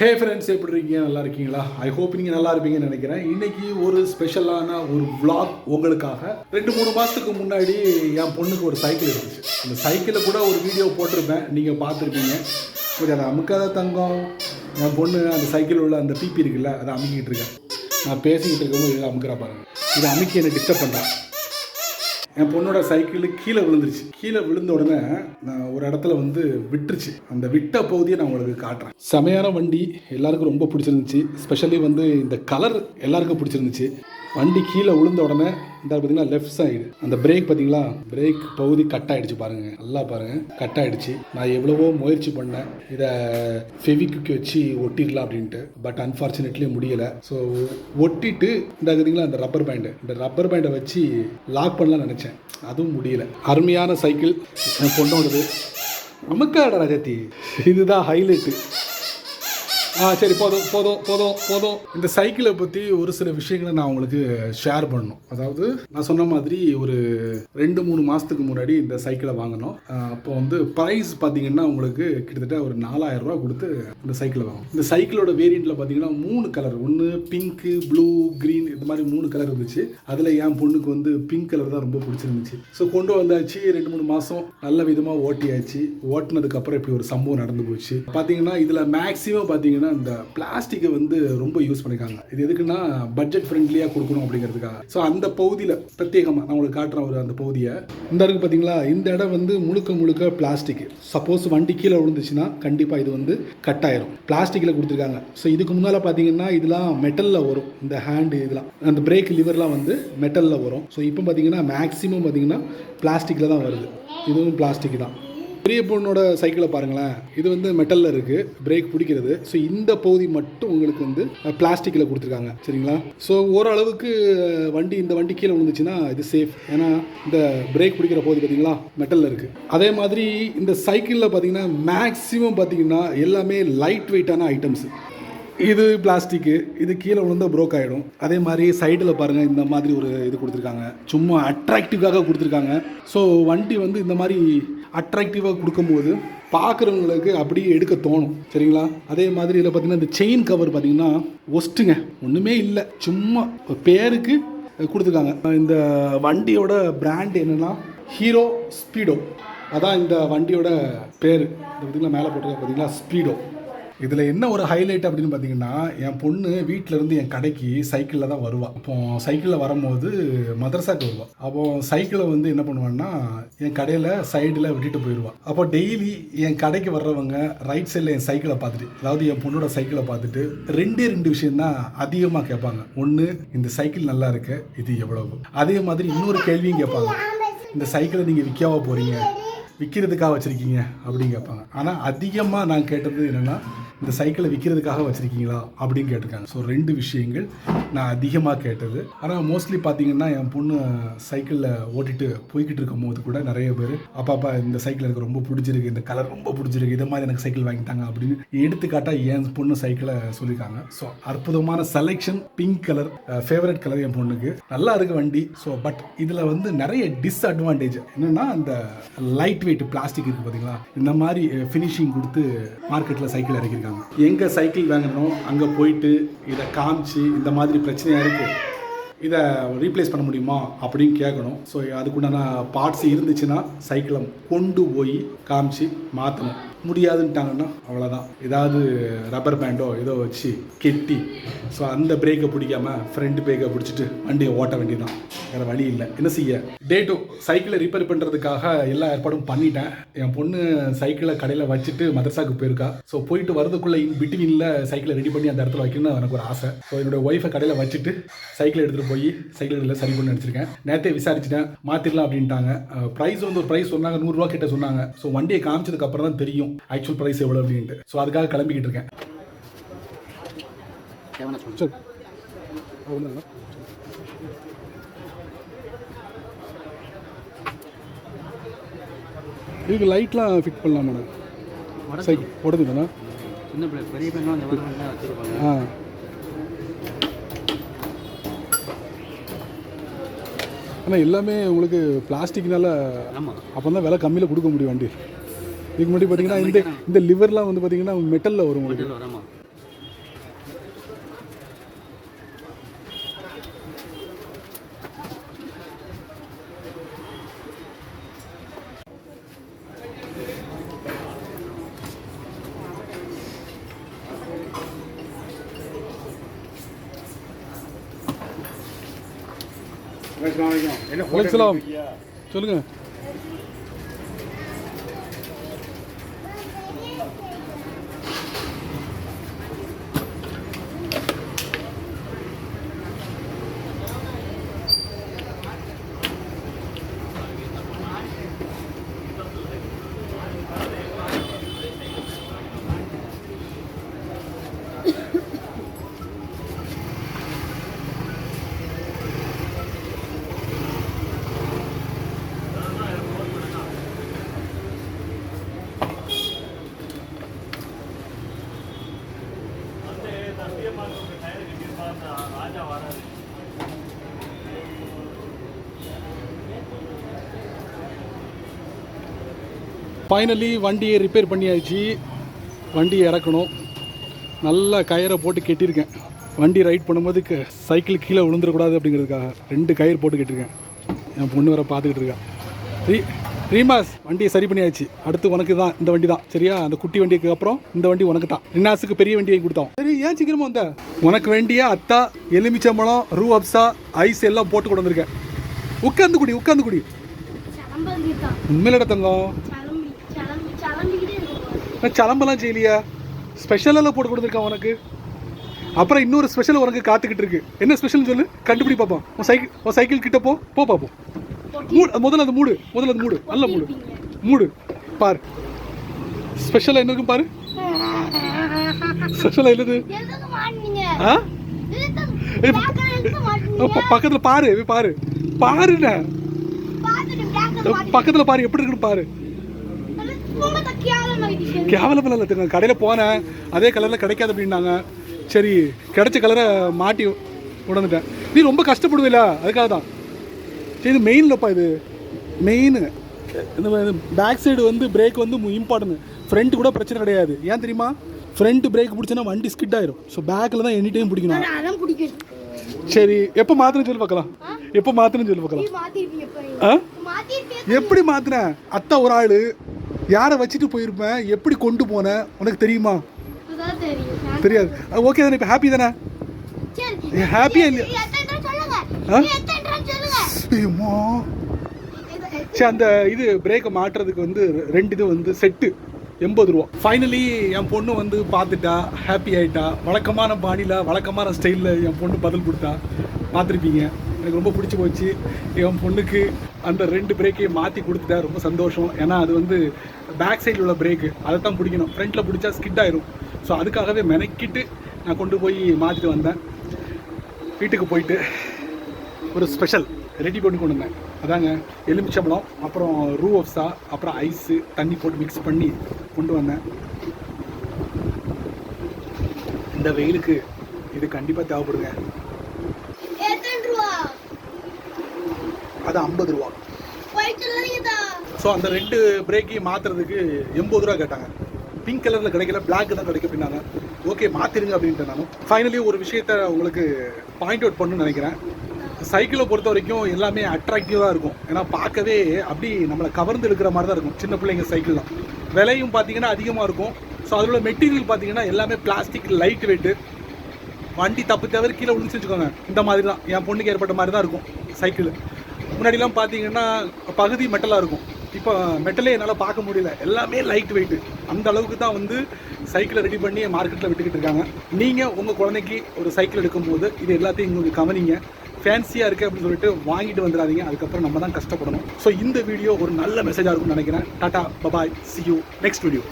Hey friends எப்படி இருக்கீங்க நல்லா இருக்கீங்களா ஐ ஹோப் நீங்கள் நல்லா இருப்பீங்கன்னு நினைக்கிறேன். இன்னைக்கு ஒரு ஸ்பெஷலான ஒரு விளாக் உங்களுக்காக ரெண்டு மூணு மாதத்துக்கு முன்னாடி என் பொண்ணுக்கு ஒரு சைக்கிள் இருந்துச்சு. அந்த சைக்கிளை கூட ஒரு வீடியோ போட்டிருப்பேன். நீங்கள் பார்த்துருப்பீங்க. கொஞ்சம் அதை அமுக்காத தங்கம். என் பொண்ணு அந்த சைக்கிள் உள்ள அந்த பிபி இருக்குல்ல அதை அமுக்கிட்டு இருக்கேன் நான் பேசிக்கிட்டு இருக்கும்போது இதை அமுக்கிறா பாருங்க. இதை அமுக்கி என்னை டிஸ்டர்ப் பண்ணுறேன் என் பொண்ணோட சைக்கிள் கீழே விழுந்துருச்சு. கீழே விழுந்த உடனே நான் ஒரு இடத்துல வந்து விட்டுருச்சு. அந்த விட்ட பகுதியை நான் உங்களுக்கு காட்டுறேன். செமையான வண்டி. எல்லாருக்கும் ரொம்ப பிடிச்சிருந்துச்சு. ஸ்பெஷலி வந்து இந்த கலர் எல்லாருக்கும் பிடிச்சிருந்துச்சு. வண்டி கீழே விழுந்த உடனே இந்த பார்த்தீங்கன்னா லெஃப்ட் சைடு அந்த பிரேக் பார்த்தீங்களா பிரேக் பகுதி கட் ஆகிடுச்சு பாருங்க. நல்லா பாருங்க. கட் ஆகிடுச்சு நான் எவ்வளவோ முயற்சி பண்ணேன். இதை ஃபெவிக்கு வச்சு ஒட்டிடலாம் அப்படின்ட்டு. பட் அன்ஃபார்ச்சுனேட்லி முடியலை. ஸோ ஒட்டிட்டு இந்த பார்த்தீங்களா அந்த ரப்பர் பேண்டு இந்த ரப்பர் பேண்டை வச்சு லாக் பண்ணலாம் நினச்சேன். அதுவும் முடியல. அருமையான சைக்கிள் கொண்டு வந்தது நமக்காடா ரஜதி இதுதான் ஹைலைட்டு ஆ சரி போதும் போதும் போதும் போதும். இந்த சைக்கிளை பற்றி ஒரு சில விஷயங்களை நான் உங்களுக்கு ஷேர் பண்ணணும். அதாவது நான் சொன்ன மாதிரி ஒரு ரெண்டு மூணு மாதத்துக்கு முன்னாடி இந்த சைக்கிளை வாங்கினோம். அப்போ வந்து ப்ரைஸ் பார்த்தீங்கன்னா உங்களுக்கு கிட்டத்தட்ட ஒரு நாலாயிரம் ரூபா கொடுத்து இந்த சைக்கிளை வாங்கணும் இந்த சைக்கிளோட வேரியண்ட்டில் பார்த்தீங்கன்னா மூணு கலர் ஒன்று பிங்க்கு ப்ளூ க்ரீன் இந்த மாதிரி மூணு கலர் இருந்துச்சு. அதில் என் பொண்ணுக்கு வந்து பிங்க் கலர் தான் ரொம்ப பிடிச்சிருந்துச்சு. ஸோ கொண்டு வந்தாச்சு ரெண்டு மூணு மாதம் நல்ல விதமாக ஓட்டியாச்சு. ஓட்டினதுக்கப்புறம் இப்படி ஒரு சம்பவம் நடந்து போச்சு. பார்த்தீங்கன்னா இதில் மேக்ஸிமம் பார்த்தீங்கன்னா இந்த பிளாஸ்டிக்கை வந்து ரொம்ப யூஸ் பண்ணிருக்காங்க இது எதுக்குன்னா பட்ஜெட் ஃப்ரெண்ட்லியாக கொடுக்கணும் அப்படிங்கிறதுக்காக. ஸோ அந்த பகுதியில் பிரத்யேகமாக நான் உங்களுக்கு காட்டுறேன் ஒரு அந்த பகுதியை. இந்த இருக்கு பார்த்தீங்களா இந்த இடம் வந்து முழுக்க முழுக்க பிளாஸ்டிக் சப்போஸ் வண்டி கீழே விழுந்துச்சுன்னா கண்டிப்பாக இது வந்து கட் ஆயிரும் பிளாஸ்டிக்கில் கொடுத்துருக்காங்க. ஸோ இதுக்கு முன்னால் பார்த்தீங்கன்னா இதெல்லாம் மெட்டலில் வரும். இந்த ஹேண்டு இதெல்லாம். அந்த பிரேக் லிவர்லாம் வந்து மெட்டலில் வரும். ஸோ இப்போ பார்த்தீங்கன்னா மேக்ஸிமம் பார்த்தீங்கன்னா பிளாஸ்டிக்கில் தான் வருது. இதுவும் பிளாஸ்டிக் தான். பெரிய பொண்ணோட சைக்கிளை பாருங்களேன். இது வந்து மெட்டலில் இருக்குது பிரேக் பிடிக்கிறது. ஸோ இந்த பகுதி மட்டும் உங்களுக்கு வந்து பிளாஸ்டிக்கில் கொடுத்துருக்காங்க. சரிங்களா? ஸோ ஓரளவுக்கு வண்டி இந்த வண்டி கீழே விழுந்துச்சுன்னா இது சேஃப் ஏன்னா இந்த பிரேக் பிடிக்கிற பகுதி பார்த்தீங்களா மெட்டலில் இருக்குது அதே மாதிரி இந்த சைக்கிளில் பார்த்தீங்கன்னா மேக்ஸிமம் பார்த்தீங்கன்னா எல்லாமே லைட் வெயிட்டான ஐட்டம்ஸ் இது பிளாஸ்டிக்கு இது கீழே விழுந்தா ப்ரோக் ஆகிடும் அதே மாதிரி சைடில் பாருங்கள் இந்த மாதிரி ஒரு இது கொடுத்துருக்காங்க. சும்மா அட்ராக்டிவாக கொடுத்துருக்காங்க. ஸோ வண்டி வந்து இந்த மாதிரி அட்ராக்டிவாக கொடுக்கும்போது பார்க்குறவங்களுக்கு அப்படியே எடுக்க தோணும். சரிங்களா? அதே மாதிரி இதில் பார்த்தீங்கன்னா இந்த செயின் கவர் பார்த்தீங்கன்னா ஒஸ்ட்டுங்க ஒன்றுமே இல்லை. சும்மா ஒரு பேருக்கு கொடுத்துருக்காங்க. இந்த வண்டியோட பிராண்ட் என்னென்னா ஹீரோ ஸ்பீடோ அதான் இந்த வண்டியோட பேர். இந்த பார்த்தீங்கன்னா மேலே போட்டிருக்க பார்த்தீங்களா ஸ்பீடோ இதில் என்ன ஒரு ஹைலைட் அப்படின்னு பார்த்தீங்கன்னா என் பொண்ணு வீட்டில் இருந்து என் கடைக்கு சைக்கிளில் தான் வருவாள் அப்போ சைக்கிளில் வரும்போது மதரசாக்கு வருவாள் அப்போ சைக்கிளை வந்து என்ன பண்ணுவான்னா என் கடையில் சைடில் விட்டுட்டு போயிடுவாள் அப்போ டெய்லி என் கடைக்கு வர்றவங்க ரைட் சைடில் என் சைக்கிளை பார்த்துட்டு அதாவது என் பொண்ணோட சைக்கிளை பார்த்துட்டு ரெண்டே ரெண்டு விஷயம் தான் அதிகமாக கேட்பாங்க. ஒன்று இந்த சைக்கிள் நல்லா இருக்கு இது எவ்வளவு? அதே மாதிரி இன்னொரு கேள்வியும் கேட்பாங்க. இந்த சைக்கிளை நீங்கள் விற்காம போகிறீங்க விற்கிறதுக்காக வச்சுருக்கீங்க அப்படின்னு கேட்பாங்க. ஆனால் அதிகமாக நான் கேட்டது என்னென்னா இந்த சைக்கிளை விற்கிறதுக்காக வச்சுருக்கீங்களா அப்படின்னு கேட்டிருக்காங்க. ஸோ ரெண்டு விஷயங்கள் நான் அதிகமாக கேட்டது. ஆனால் மோஸ்ட்லி பார்த்தீங்கன்னா என் பொண்ணு சைக்கிளில் ஓட்டிட்டு போய்கிட்டு இருக்கும் போது கூட நிறைய பேர் அப்பா அப்பா இந்த சைக்கிள் எனக்கு ரொம்ப பிடிச்சிருக்கு இந்த கலர் ரொம்ப பிடிச்சிருக்கு இதை மாதிரி எனக்கு சைக்கிள் வாங்கிட்டாங்க அப்படின்னு எடுத்துக்காட்டாக என் பொண்ணு சைக்கிளை சொல்லியிருக்காங்க. ஸோ அற்புதமான selection pink colour favourite colour என் பொண்ணுக்கு. நல்லா இருக்கு வண்டி. ஸோ பட் இதில் வந்து நிறைய டிஸ்அட்வான்டேஜ் என்னென்னா அந்த லைட் வெயிட் பிளாஸ்டிக் இருக்குது பார்த்தீங்களா இந்த மாதிரி ஃபினிஷிங் கொடுத்து மார்க்கெட்டில் சைக்கிள் இறக்கியிருக்காங்க. எங்கே சைக்கிள் வாங்கணும் அங்கே போயிட்டு இதை காமிச்சு இந்த மாதிரி பிரச்சனையாக இருக்குது இதை ரீப்ளேஸ் பண்ண முடியுமா அப்படின்னு கேட்கணும். ஸோ அதுக்குண்டான பார்ட்ஸ் இருந்துச்சுன்னா சைக்கிளை கொண்டு போய் காமிச்சு மாற்றணும் முடியாதுன்ட்டாங்கன்னா அவ்வளோதான் ஏதாவது ரப்பர் பேண்டோ ஏதோ வச்சு கெட்டி ஸோ அந்த பிரேக்கை பிடிக்காம ஃப்ரண்ட் பிரேக்கை பிடிச்சிட்டு வண்டியை ஓட்ட வேண்டியதான் வேறு வழி இல்லை. என்ன செய்ய? டே டூ சைக்கிளை ரிப்பேர் பண்ணுறதுக்காக எல்லா ஏற்பாடும் பண்ணிட்டேன். என் பொண்ணு சைக்கிளை கடையில் வச்சுட்டு மதரசாக்கு போயிருக்கா. ஸோ போயிட்டு வரதுக்குள்ளே இன் பிட்வீனில் சைக்கிளை ரெடி பண்ணி அந்த இடத்துல வைக்கணும்னு எனக்கு ஒரு ஆசை. ஸோ என்னோட ஒய்ஃபை கடையில் வச்சுட்டு சைக்கிளை எடுத்துகிட்டு போய் சைக்கிள் சரி பண்ணி நினச்சிருக்கேன். நேற்றே விசாரிச்சிட்டேன். மாற்றிடலாம் அப்படின்ட்டாங்க. ப்ரைஸ் வந்து ஒரு ப்ரைஸ் சொன்னாங்க நூறுரூவா கிட்ட சொன்னாங்க. ஸோ வண்டியை காமிச்சதுக்கு அப்புறம் தான் தெரியும். ஆக்சுவல் ப்ரைஸ் எவ்வளோ அப்படின்ட்டு. ஸோ அதுக்காக கிளம்பிக்கிட்டு இருக்கேன்? இதுக்கு லைட்லாம் ஃபிட் பண்ணலாம்? மேடம் சைக்கிள் தானே சின்ன பிள்ளை பெரிய வச்சுருப்பாங்க. ஆ. ஆனால் எல்லாமே உங்களுக்கு பிளாஸ்டிக்னால ஆமாம் அப்போ தான் விலை கம்மியில் கொடுக்க முடியும் வண்டி. இதுக்கு முன்னாடி பார்த்தீங்கன்னா இந்த இந்த லிவர்லாம் வந்து பார்த்தீங்கன்னா மெட்டலில் வரும் உங்களுக்கு. சொல்லுங்க. ஃபைனலி வண்டியை ரிப்பேர் பண்ணியாச்சு. வண்டியை இறக்கணும். நல்லா கயிறை போட்டு கெட்டியிருக்கேன். வண்டி ரைட் பண்ணும்போது சைக்கிள் கீழே விழுந்துடக்கூடாது அப்படிங்கிறதுக்காக ரெண்டு கயிறு போட்டு கெட்டிருக்கேன் என் பொண்ணு வர பார்த்துக்கிட்டு இருக்கா. ரீ ரீமாஸ் வண்டியை சரி பண்ணியாச்சு. அடுத்து உனக்கு தான் இந்த வண்டி தான். சரியா? அந்த குட்டி வண்டிக்கு அப்புறம் இந்த வண்டி உனக்கு தான். ரினாஸுக்கு பெரிய வண்டியை கொடுத்தோம். சரி ஏன் சீக்கிரமா வந்த? உனக்கு வேண்டிய அத்தா எலுமிச்சம்பழம் ரூ அப்சா ஐஸ் எல்லாம் போட்டு கொண்டு வந்திருக்கேன். உட்காந்து குடி உட்காந்து குடி. உண்மையிலட தங்கம். நான் சலம்பெல்லாம் செய்யலையா? ஸ்பெஷலெல்லாம் போட்டு கொடுத்துருக்கான் உனக்கு? அப்புறம் இன்னொரு ஸ்பெஷல் உனக்கு காத்துக்கிட்டு இருக்கு. என்ன ஸ்பெஷல்னு சொல்லு? கண்டுபிடி பார்ப்போம் உன் சைக்கிள் உன் சைக்கிள் கிட்ட போ போ பார்ப்போம் மூடு முதல்ல அது மூடு முதல்ல அது மூடு நல்ல மூடு. மூடு. பார். ஸ்பெஷலாக என்ன இருக்கும் பாரு. ஸ்பெஷலாக என்னது? ஆ? பக்கத்துல பாரு பாரு. பாருண்ணே. பக்கத்துல பாரு எப்படி இருக்குன்னு பாரு. கேவலமெல்லாம் இல்லை தெரியுங்க கடையில் போனேன். அதே கலரில் கிடைக்காது அப்படின்னாங்க. சரி கிடைச்ச கலரை மாட்டி உணர்ந்துட்டேன் நீ ரொம்ப கஷ்டப்படுவில்ல அதுக்காக தான். சரி இது மெயின்லப்பா இது? மெயின் இந்த பேக் சைடு வந்து பிரேக் வந்து இம்பார்ட்டன்ட் ஃப்ரண்ட் கூட பிரச்சனை கிடையாது. ஏன் தெரியுமா? ஃப்ரண்ட் பிரேக் பிடிச்சனா வண்டி ஸ்கிட் ஆயிரும். ஸோ பேக்கில் தான் எனி டைம் பிடிக்கணும். சரி எப்போ மாற்றணும்னு சொல்லி பார்க்கலாம். எப்போ மாற்றணும்னு சொல்லி பார்க்கலாம். எப்படி மாற்றினேன் அத்தா ஒரு ஆள். யாரை வச்சுட்டு போயிருப்பேன்? எப்படி கொண்டு போனேன்? உனக்கு தெரியுமா? தெரியாது. ஓகே தானே? இப்போ ஹாப்பி தானே? ஹாப்பியா இல்லையா ஆ? சரி அந்த இது பிரேக்கை மாட்டுறதுக்கு வந்து ரெண்டு இது வந்து செட்டு எண்பது ரூபா. ஃபைனலி என் பொண்ணு வந்து பார்த்துட்டா ஹாப்பி ஆயிட்டா. வழக்கமான பாணியில் வழக்கமான ஸ்டைலில் என் பொண்ணு பதில் கொடுத்தா. பார்த்துருப்பீங்க. எனக்கு ரொம்ப பிடிச்சி போச்சு. என் பொண்ணுக்கு அந்த ரெண்டு பிரேக்கையும் மாற்றி கொடுத்துட்டா ரொம்ப சந்தோஷம். ஏன்னா அது வந்து பேக் சைடில் உள்ள பிரேக்கு அதை தான் பிடிக்கணும் ஃப்ரண்ட்டில் பிடிச்சா ஸ்கிட் ஆயிரும். ஸோ அதுக்காகவே மெனக்கிட்டு நான் கொண்டு போய் மாற்றிட்டு வந்தேன். வீட்டுக்கு போயிட்டு ஒரு ஸ்பெஷல் ரெடி பண்ணி கொண்டு வந்தேன். அதாங்க எலுமிச்சம்பழம் அப்புறம் ரூ அப்ஸா அப்புறம் ஐஸு தண்ணி போட்டு மிக்ஸ் பண்ணி கொண்டு வந்தேன். இந்த வெயிலுக்கு இது கண்டிப்பாக தேவைப்படுங்க எத்தனை ரூபா அது ஐம்பது ரூபா. ஸோ அந்த ரெண்டு பிரேக்கையும் மாற்றுறதுக்கு எண்பது ரூபா கேட்டாங்க. பிங்க் கலரில் கிடைக்கல பிளாக் தான் கிடைக்கும் அப்படின்னாங்க ஓகே மாற்றிருங்க அப்படின்ட்டு நானும். ஃபைனலி ஒரு விஷயத்த உங்களுக்கு பாயிண்ட் அவுட் பண்ணணும்னு நினைக்கிறேன். சைக்கிளை பொறுத்த வரைக்கும் எல்லாமே அட்ராக்டிவாக இருக்கும். ஏன்னா பார்க்கவே அப்படி நம்மளை கவர்ந்து எடுக்கிற மாதிரி தான் இருக்கும். சின்ன பிள்ளைங்க சைக்கிள் தான். விலையும் பார்த்தீங்கன்னா அதிகமாக இருக்கும். ஸோ அதில் உள்ள மெட்டீரியல் பார்த்தீங்கன்னா எல்லாமே பிளாஸ்டிக் லைட் வெயிட்டு வண்டி தப்பு தவிர கீழே விழுந்துச்சு வச்சுக்கோங்க. இந்த மாதிரி தான். என் பொண்ணுக்கு ஏற்பட்ட மாதிரி தான் இருக்கும் சைக்கிள் முன்னாடிலாம் பார்த்தீங்கன்னா பகுதி மெட்டலாக இருக்கும். இப்போ மெட்டலே என்னால் பார்க்க முடியல. எல்லாமே லைட் வெயிட் அந்த அளவுக்கு தான் வந்து சைக்கிளை ரெடி பண்ணி மார்க்கெட்டில் விட்டுக்கிட்டு இருக்காங்க. நீங்கள் உங்கள் குழந்தைக்கு ஒரு சைக்கிள் எடுக்கும்போது இது எல்லாத்தையும் உங்களுக்கு கவனிங்க. ஃபேன்சியாக இருக்குது அப்படின்னு சொல்லிட்டு வாங்கிட்டு வந்துடாதீங்க. அதுக்கப்புறம் நம்ம தான் கஷ்டப்படணும். ஸோ இந்த வீடியோ ஒரு நல்ல மெசேஜாக இருக்கும்னு நினைக்கிறேன். Tata bye bye see you next video